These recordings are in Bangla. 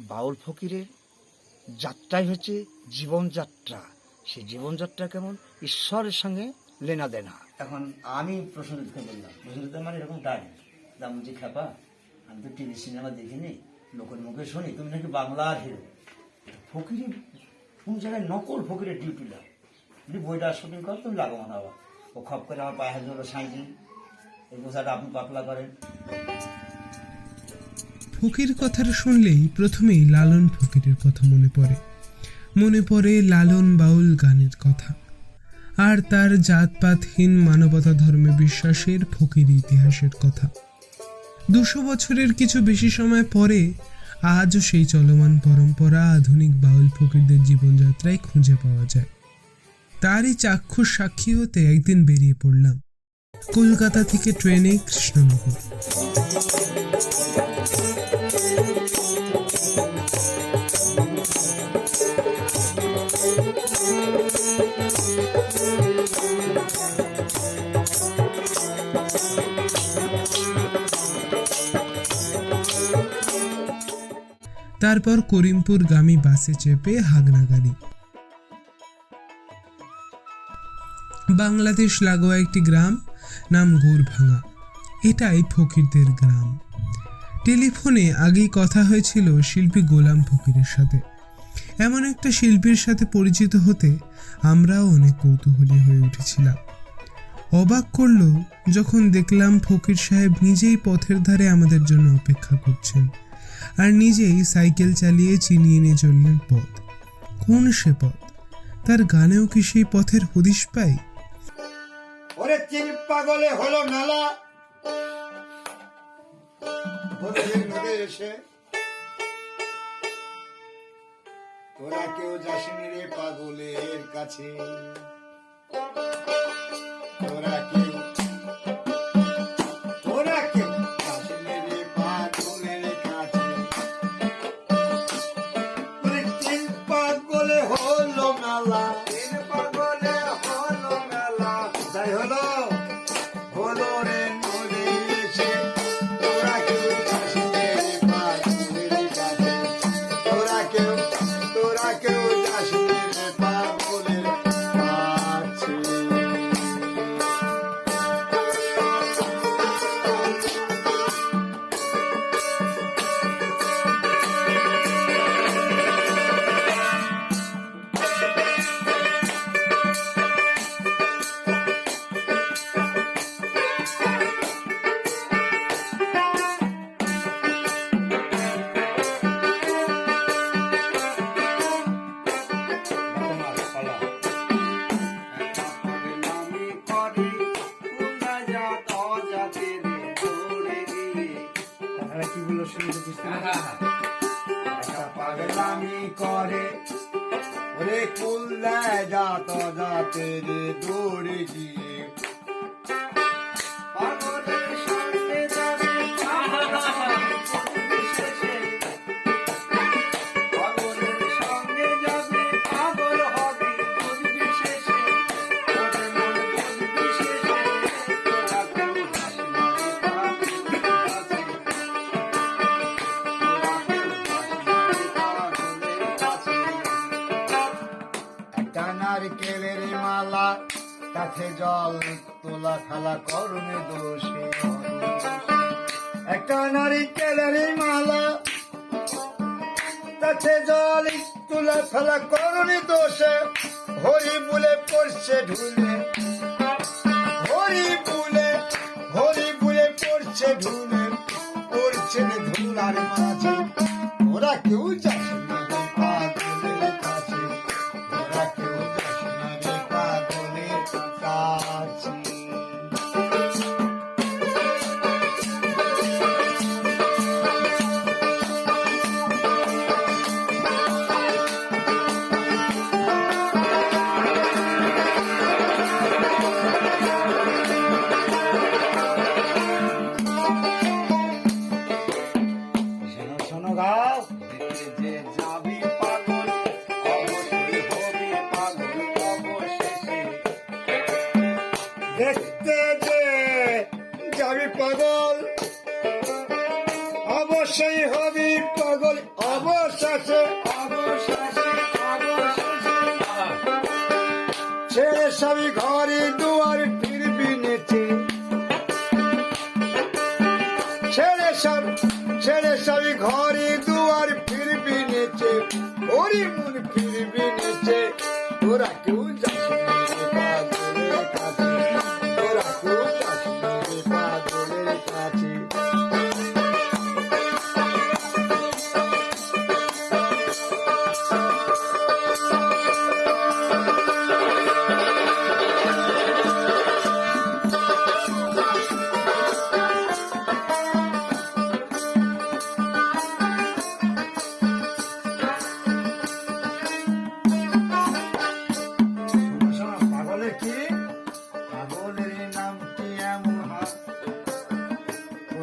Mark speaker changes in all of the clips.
Speaker 1: বাউল ফকিরের যাত্রাই হচ্ছে জীবনযাত্রা। সেই জীবনযাত্রা কেমন? ঈশ্বরের সঙ্গে লেনা দেনা। এখন আমি প্রসন্নকে বললাম প্রসন্নতা মানে এরকম ডাকে দাম যে খেপা আমি তো টিভি, সিনেমা দেখিনি, লোকের মুখে শুনি, তুমি নাকি বাংলার হিরো। ফকিরি কোন জায়গায় নকল ফকিরের ডিউটি লাগ যদি বইটা শুটিং কর, তুমি লাগো মনে হবা। ও খপ করে আমার পায়ে হাত ধরো সাইজি। এই গোসাটা আপনি পাতলা করেন।
Speaker 2: ফকির কথাটা শুনলেই প্রথমেই লালন ফকিরের কথা মনে পড়ে। মনে পড়ে লালন বাউল গানের কথা। আর তার জাতপাতহীন মানবতা ধর্মে বিশ্বাসের ফকির ইতিহাসের কথা। দুশো বছরের কিছু বেশি সময় পরে আজও সেই চলমান পরম্পরা আধুনিক বাউল ফকিরদের জীবনযাত্রায় খুঁজে পাওয়া যায়। তারই চাক্ষুষ সাক্ষী হতে একদিন বেরিয়ে পড়লাম কলকাতা থেকে ট্রেনে কৃষ্ণনগর। তারপর করিমপুর গামী বাসে চেপে হাগনা গাড়ি বাংলাদেশ লাগোয়া একটি গ্রাম, নাম গোরভাঙা। এটাই ফকিরদের গ্রাম। টেলিফোনে আগেই কথা হয়েছিল শিল্পী গোলাম ফকিরের সাথে। এমন একটা শিল্পীর সাথে পরিচিত হতে আমরাও অনেক কৌতূহলী হয়ে উঠেছিলাম। অবাক করল যখন দেখলাম ফকির সাহেব নিজেই পথের ধারে আমাদের জন্য অপেক্ষা করছেন। আর নিজেই সাইকেল চালিয়ে চিনিয়ে নিয়ে চললেন পথ। কোন সে পথ? তার গানেও কি সেই পথের হদিশ পাই?
Speaker 1: ওরে তিন পাগলে হলো এসে, তোরা কেউ যাসনি রে পাগলের কাছে? তোরা কেউ যাতে রে দৌড়ে সঙ্গে যাবে কাছে জল তোলা খালা করমে দোষে। একটা নারিকেলের মালা, কাছে জল তোলা খালা করমে দোষে হরি বলে পড়ছে ঢুলে। হরি বুলে হরি বুলে পড়ছে ঢুলে পড়ছে ধুলার মাঝে। ওরা কেউ যাচ্ছে না। ছেড়ে সব ছেড়ে সবই ঘরে দুয়ার ফিরবি নেচে ওরি মন ফিরবি নেচে। তোরা কেউ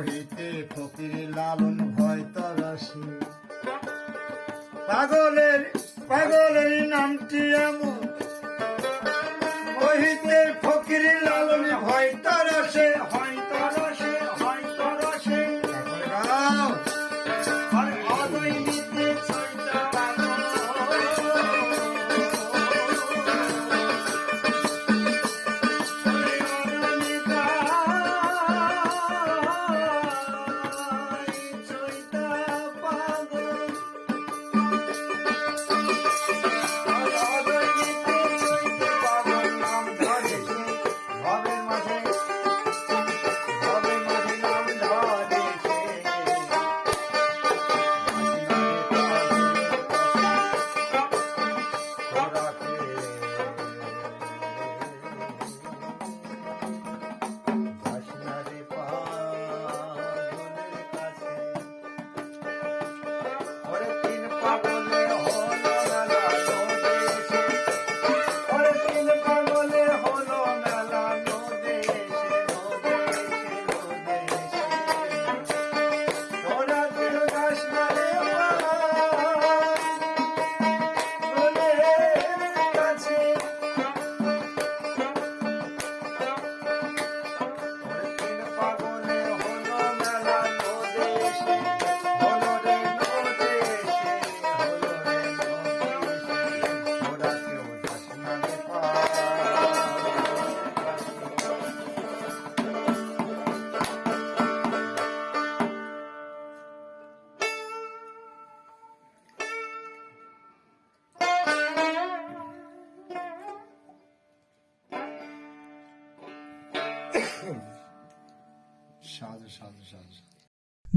Speaker 1: কহিতে ফকির লালন ভয় তরসে পাগলের পাগলের নামটি এমন। হইতে ফকির লালন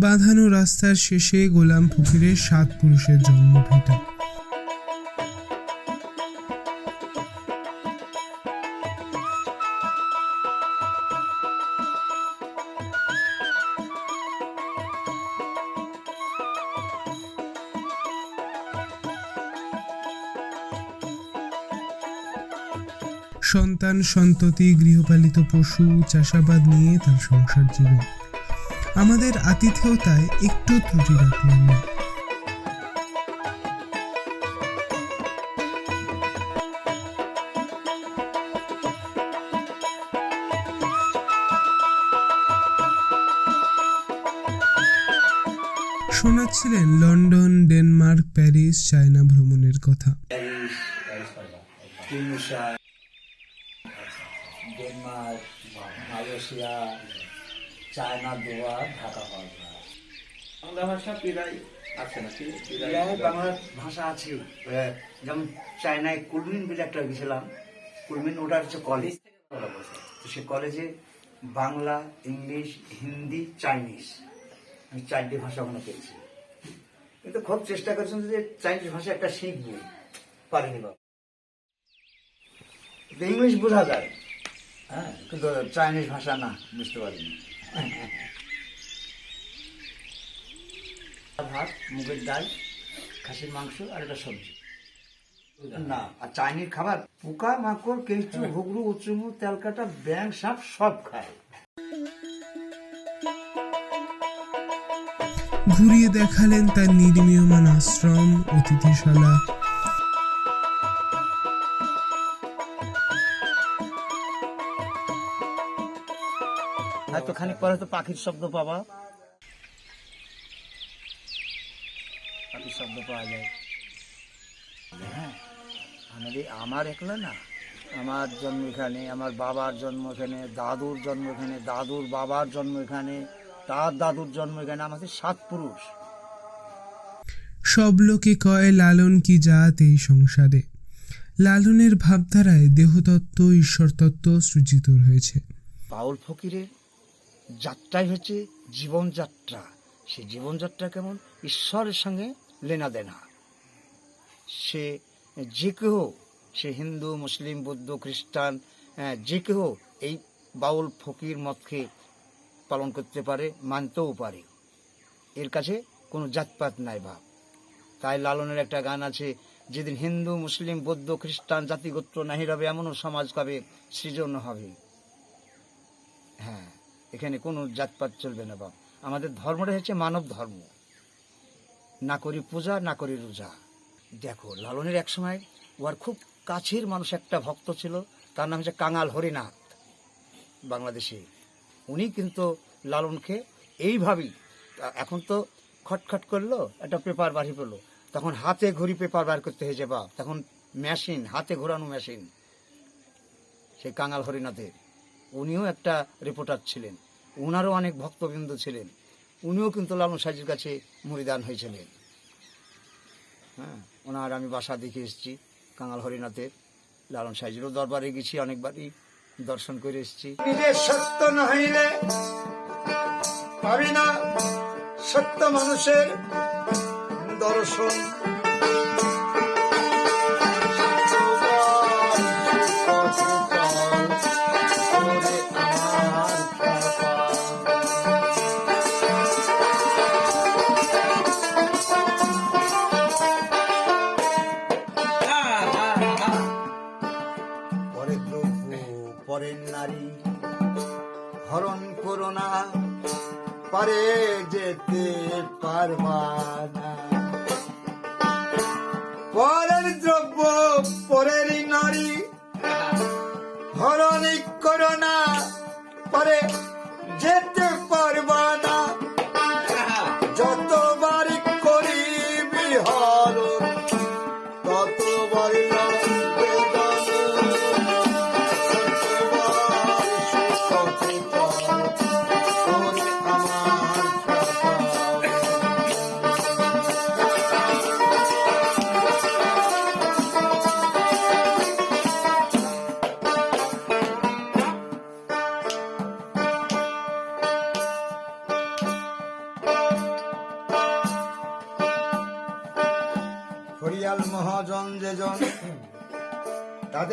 Speaker 2: বাঁধানো রাস্তার শেষে গোলাম ফকিরের সাত পুরুষের জন্ম জন্মভিটা সন্তান, সন্ততি, গৃহপালিত পশু, চাষাবাদ নিয়ে তার সংসার জীবন। আমাদের আতিথেয়তায় একটু ত্রুটি রাখলেন না। শোনাচ্ছিলেন লন্ডন ডেনমার্ক প্যারিস চায়না ভ্রমণের কথা।
Speaker 1: মালয়েশিয়া চায়না দুবার ঢাকা পাওয়া
Speaker 3: বাংলা ভাষা প্রায় আছে নাকি?
Speaker 1: বাংলা ভাষা আছে। যেমন চায়নায় কুলমিন বলে একটা গেছিলাম। কুলমিন ওটা হচ্ছে কলেজ তো সে কলেজে বাংলা ইংলিশ হিন্দি চাইনিজ। আমি চারটি ভাষা ওখানে পেয়েছি। কিন্তু খুব চেষ্টা করছেন যে চাইনিজ ভাষা একটা শিখব। পারিনি বা ইংলিশ বোঝা যায়। হ্যাঁ। কিন্তু চাইনিজ ভাষা না বুঝতে পারিনি। ভাত মুগের ডাল খাসির মাংস আর একটা সবজি। না আর চাইনিজ খাবার পোকা মাকড় কেঁচু ঘুগরু উচুমু তেলকাটা ব্যাং সাপ সব খায়।
Speaker 2: ঘুরিয়ে দেখালেন তার নির্মীয়মান আশ্রম অতিথিশালা
Speaker 1: খানিক পরে তো পাখির শব্দ পাবা। পাখির
Speaker 4: শব্দ পাওয়া যায়।
Speaker 1: হ্যাঁ আমাদের আমার একলা না। আমার জন্ম এখানে আমার বাবার জন্ম এখানে দাদুর জন্ম এখানে দাদুর বাবার জন্ম এখানে তার দাদুর জন্ম এখানে আমাদের সাত পুরুষ।
Speaker 2: সব লোকে কয় লালন কি জাত এই সংসারে? লালনের ভাবধারায় দেহতত্ত্ব ঈশ্বরতত্ত্ব সৃজিত হয়েছে
Speaker 1: বাউল ফকিরের যাত্রাই হচ্ছে জীবনযাত্রা। সেই জীবনযাত্রা কেমন? ঈশ্বরের সঙ্গে লেনা দেনা। সে যে কেহ সে হিন্দু মুসলিম বৌদ্ধ খ্রিস্টান আহ, যে কেহ এই বাউল ফকির মতকে পালন করতে পারে মানতেও পারে। এর কাছে কোনো জাতপাত নাই ভাব তাই লালনের একটা গান আছে যেদিন হিন্দু মুসলিম বৌদ্ধ খ্রিস্টান জাতিগোত্র নাহি রবে এমনও সমাজ কবে সৃজন হবে। হ্যাঁ এখানে কোনো জাতপাত চলবে না বাপ আমাদের ধর্মটা হচ্ছে মানব ধর্ম। না করি পূজা, না করি রোজা। দেখো, লালনের এক সময় ওর খুব কাছের মানুষ একটা ভক্ত ছিল, তার নাম হচ্ছে কাঙাল হরিনাথ বাংলাদেশে। উনি কিন্তু লালনকে এইভাবেই, এখন তো খটখট করল, একটা পেপার বাড়ি পেল। তখন হাতে ঘড়ি পেপার বার করতে হয়েছে বাপ, তখন মেশিন হাতে ঘোরানো মেশিন সেই কাঙাল হরিনাথের। উনিও একটা রিপোর্টার ছিলেন। ওনারও অনেক ভক্তবৃন্দ ছিলেন। উনিও কিন্তু লালন সাজির কাছে মরিদান হয়েছিলেন। হ্যাঁ ওনার আমি বাসা দেখে এসেছি, কাঙাল হরিনাথের। লালন সাজিরও দরবারে গেছি অনেকবারই, দর্শন করে এসেছি। সত্য না হইলে সত্য মানুষের দর্শন।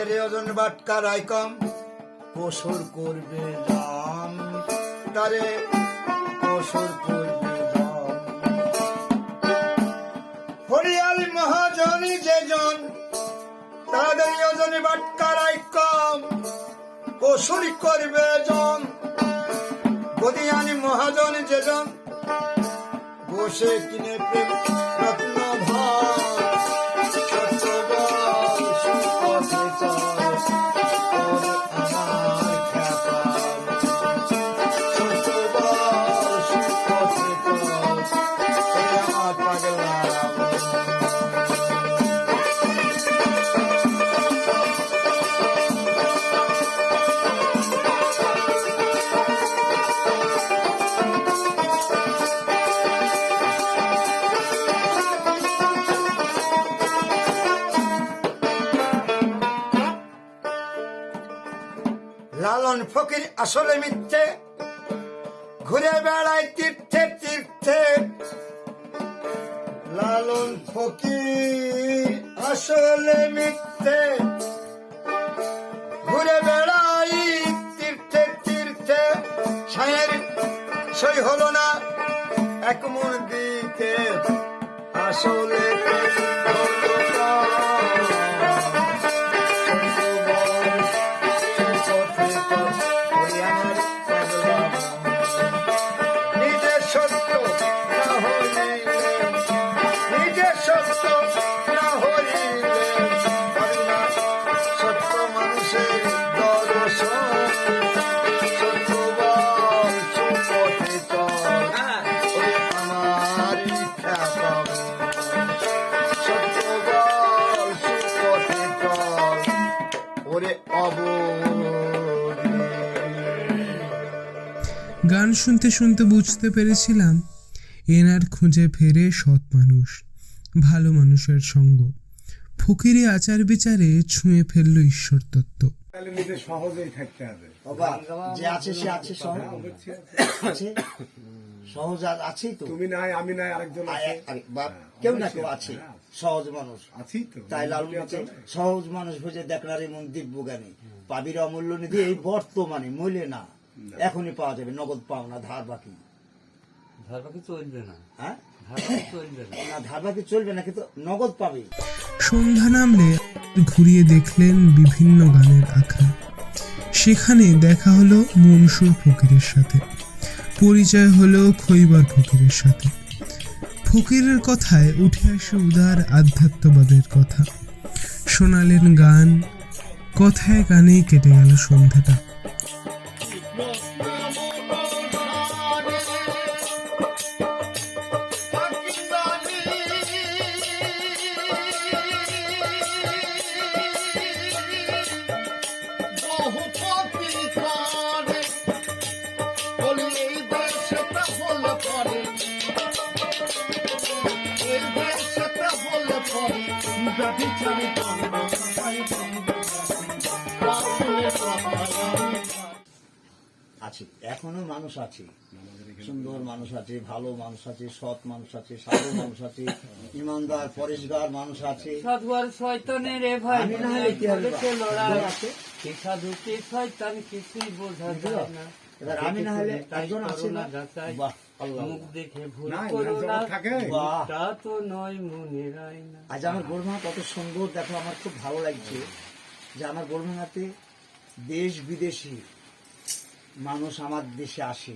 Speaker 1: এই ওজন বাটকার আইকম পশুর করবে দাম তারে পশুর করবে দাম হরিয়াল মহাজনী যেজন, তাদের ওজন বাটকার আইকম পশুর করবে জন গদিয়ানি মহাজন যেজন, বসে কিনে প্রেম লালন ফকির আসলে মিথ্যে। ঘুরে বেড়ায় তীর্থে তীর্থে। লালন ফকির আসলে মিথ্যে। ঘুরে বেড়াই তীর্থে তীর্থে। ছায়ের সই হলো না এক মন দিতে আসলে
Speaker 2: শুনতে শুনতে বুঝতে পেরেছিলাম এনার খুঁজে ফেরে সৎ মানুষ ভালো মানুষের সঙ্গ। ফকিরি আচার বিচারে ছুঁয়ে ফেলল ঈশ্বর তত্ত্ব।
Speaker 4: সহজেই থাকতে হবে।
Speaker 1: যে আছে সে আছে সহজ আছে। আর আছেই তো।
Speaker 4: তুমি নাই আমি নাই আরেকজন
Speaker 1: বা কেউ না কেউ আছে সহজ মানুষ।
Speaker 4: আছি তো
Speaker 1: তাই লাল সহজ মানুষ বুঝে দেখলার এমন দিব্য জ্ঞানী পাবির অমূল্য নিধি এই বর্তমানে মূল্যে না। এখনই পাওয়া যাবে নগদ পাও না ধার বাকি।
Speaker 5: ধার বাকি চলবে না।
Speaker 1: হ্যাঁ?
Speaker 5: ধার বাকি চলবে না।
Speaker 1: না ধার বাকি চলবে না কিন্তু নগদ পাবে।
Speaker 2: সন্ধ্যা নামলে ঘুরিয়ে দেখলেন বিভিন্ন গানের আখড়া সেখানে দেখা হলো মনসুর ফকিরের সাথে। পরিচয় হলো খৈবার ফকিরের সাথে। ফকিরের কথায় উঠে আসে উদার আধ্যাত্মবাদের কথা। শোনালেন গান কথায় গানেই কেটে গেল সন্ধ্যাটা।
Speaker 1: আছে এখনও মানুষ আছে। সুন্দর মানুষ আছে ভালো মানুষ আছে সৎ মানুষ আছে সাধু মানুষ আছে ইমানদার পরেশগার মানুষ আছে। আমি না হলে একজন আছে না? বাহ।
Speaker 5: মুখ দেখে ভুল করো না।
Speaker 4: যখন থাকে।
Speaker 1: বাহ
Speaker 5: তা তো নয় মনের আয়না
Speaker 1: আজ আমার গোলভাঙা কত সুন্দর দেখো আমার খুব ভালো লাগছে যে আমার গোলভাঙাতে দেশ বিদেশি মানুষ আমার দেশে আসে।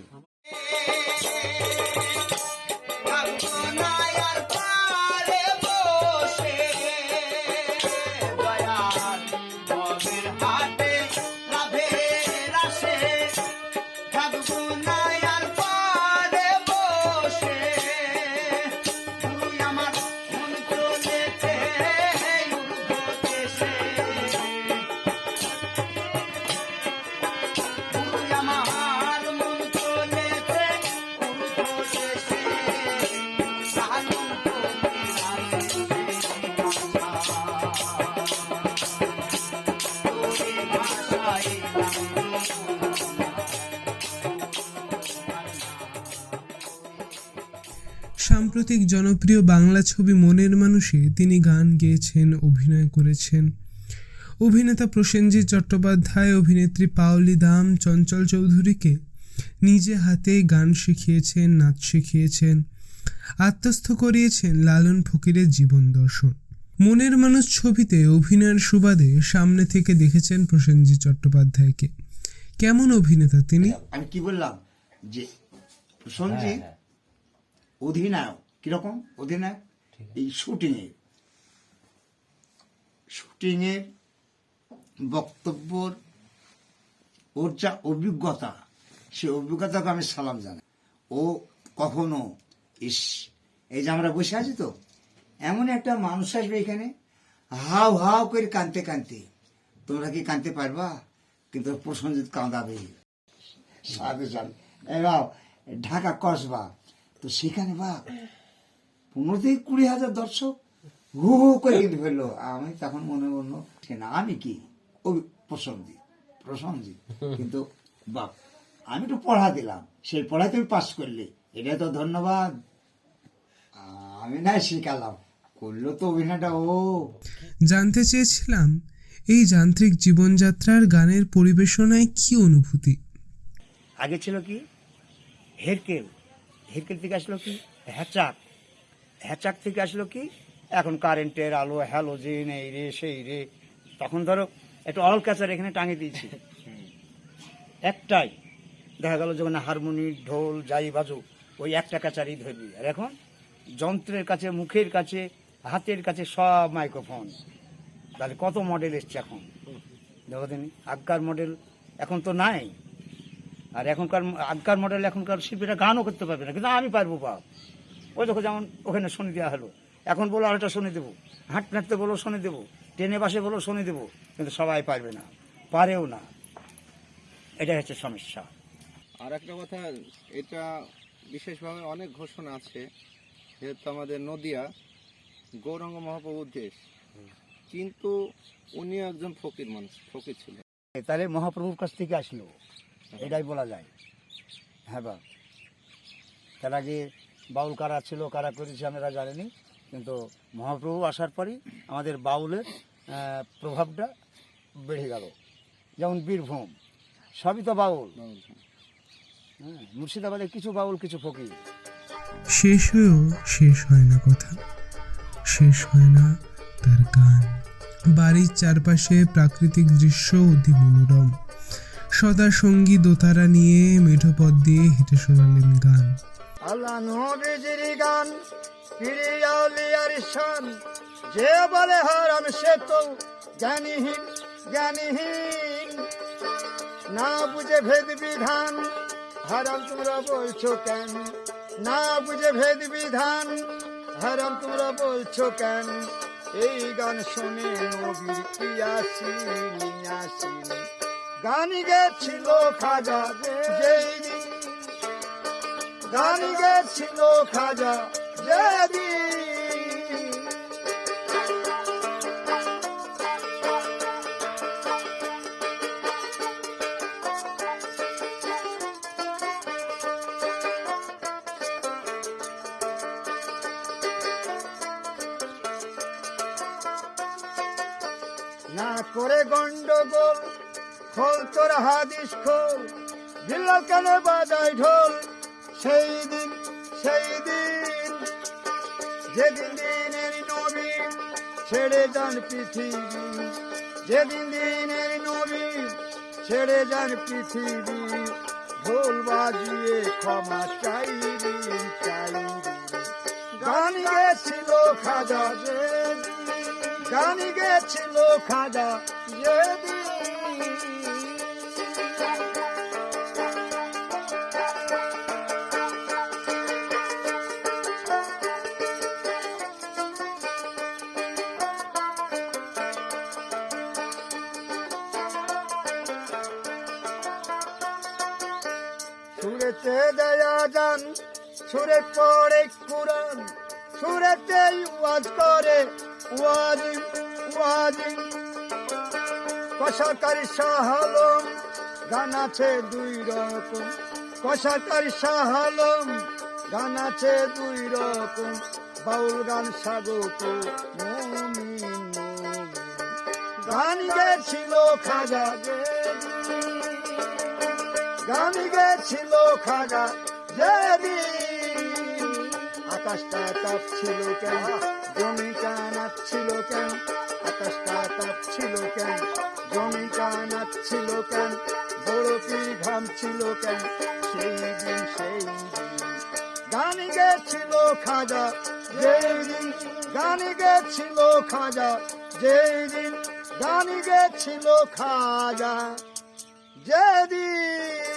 Speaker 2: সাম্প্রতিক জনপ্রিয় বাংলা ছবি মনের মানুষে তিনি গান গেয়েছেন, অভিনয় করেছেন। অভিনেতা প্রসেনজিৎ চট্টোপাধ্যায়, অভিনেত্রী পাওলি দাম, চঞ্চল চৌধুরীকে নিজে হাতে গান শিখিয়েছেন, নাচ শিখিয়েছেন, আত্মস্থ করিয়েছেন লালন ফকিরের জীবন দর্শন। মনের মানুষ ছবিতে অভিনয়ের সুবাদে সামনে থেকে দেখেছেন প্রসেনজিৎ চট্টোপাধ্যায়কে। কেমন অভিনেতা তিনি?
Speaker 1: আমি কি বললাম? যে সঞ্জিত অধিনায়ক। কীরকম? অধিনায়ক? এই শুটিং এর শুটিং এর বক্তব্যর ওর যা অভিজ্ঞতা সে অভিজ্ঞতাকে আমি সালাম জানাই। ও কখনো ইস এই যে আমরা বসে আছি তো এমন একটা মানুষ আসবে এখানে, হাও হাও করে কানতে কানতে তোমরা কি কানতে পারবা? কিন্তু প্রসঞ্জিৎ কাঁদাবে। ঢাকা কসবা। তো সেখানে বা পনেরো থেকে কুড়ি হাজার দর্শক হু হু করে কিন্তু ফেলল আমি তখন মনে মনে না, আমি কি? ও প্রসঞ্জিৎ প্রসঞ্জিৎ কিন্তু বাপ, আমি তো পড়া দিলাম। সেই পড়ায় তুমি পাস করলে। এটা তো ধন্যবাদ। আমি না শিখালাম। করল তো অভিনয়টা ও।
Speaker 2: জানতে চেয়েছিলাম এই যান্ত্রিক জীবনযাত্রার গানের পরিবেশনায় কি অনুভূতি?
Speaker 1: আগে ছিল কি? হেরকেল। হেরকেল থেকে আসলো কি? হ্যাচাক। হ্যাচাক থেকে আসলো কি? এখন কারেন্টের আলো হ্যালোজেন এই রে সেই রে। তখন ধরো একটু অল ক্যাচার এখানে টাঙিয়ে দিয়েছি। একটাই দেখা গেল যখন হারমোনি ঢোল যাই বাজুক ওই একটা ক্যাচারই ধরবি আর এখন যন্ত্রের কাছে মুখের কাছে হাতের কাছে সব মাইক্রোফোন। তাহলে কত মডেল এসছে এখন? দেখো দিন আগকার মডেল এখন তো নাই। আর এখনকার, আগকার মডেল এখনকার শিল্পীরা গানও করতে পারবে না। কিন্তু আমি পারব বাপ। ওই দেখো যেমন ওখানে শুনে দেওয়া হলো। এখন বলো আরেকটা শুনে দেবো। হাঁট নাড়তে বলো শুনে দেবো। ট্রেনে বাসে বলো শুনে দেবো। কিন্তু সবাই পারবে না। পারেও না। এটাই হচ্ছে সমস্যা।
Speaker 3: আর একটা কথা, এটা বিশেষভাবে অনেক ঘোষণা আছে। যেহেতু আমাদের নদিয়া গৌরাঙ্গ মহাপ্রভুর দেশ। কিন্তু উনি একজন ফকির মানুষ ফকির ছিলেন।
Speaker 1: তাহলে মহাপ্রভুর কাছ থেকে আসলো। এটাই বলা যায়। হ্যাঁ বা। তার আগে বাউল কারা ছিল কারা করেছে আমরা জানিনি। কিন্তু মহাপ্রভু আসার পরই আমাদের বাউলের প্রভাবটা বেড়ে গেল। যেমন বীরভূম সবই তো বাউল। হ্যাঁ। মুর্শিদাবাদে কিছু বাউল কিছু ফকির।
Speaker 2: শেষ হয়েও শেষ হয় না কথা। শেষ হয় না তার গান। বাড়ির চারপাশে প্রাকৃতিক দৃশ্য অতি মনোরম। সদা সঙ্গী দোতারা নিয়ে মেঠো পথ দিয়ে হেঁটে শোনালেন গান।
Speaker 1: আল্লাহ নবীজির গান পিরিয়ালিয়ার শান। যে বলে হারাম সে তো জ্ঞানীহীন জ্ঞানীহীন। না বুঝে ভেদ বিধান, হারাম তোমরা বলছো কেন? না বুঝে ভেদ বিধান হারাম তোমরা বলছো কেন? এই গান শুনে নবীর গান গেছিল খাজা যেই গান গেছিল খাজা যেদিন। করে গন্ডগোল, খোল তোর হাদিস খোল, দিল কেন বাজায় ঢোল? সেই দিন সেই দিন, যেদিন দিনের নবী ছেড়ে যান পৃথিবী, যেদিন দিনের নবী ছেড়ে যান পৃথিবী, ঢোল বাজিয়ে ক্ষমা চাইরি চাইরি গান গেছিল খাজা যেদিন গান গেছিল খাজা সুরেতে দেয়া যান সুরে পড়ে কুরান সুরেতে ওয়াজ করে। কষাকারী শাহালম, গান আছে দুই রকম। কষাকারী শাহালম, গান আছে দুই রকম। বাউল গান স্বাগত। গান গেছিল খাজা গান গেছিল খাজা যেদিন আকাশটা কাঁপছিল কেন? জমিটা নাচছিল কেন? আকাশটা কাঁপছিল কেন? জমিটা নাচছিল কেন? বড়তি ঘামছিল কেন? সেই দিন সেই দিন। গান গেছিল খাজা যেদিন গান গেছিল খাজা যেদিন গান গেছিল খাজা, যেদিন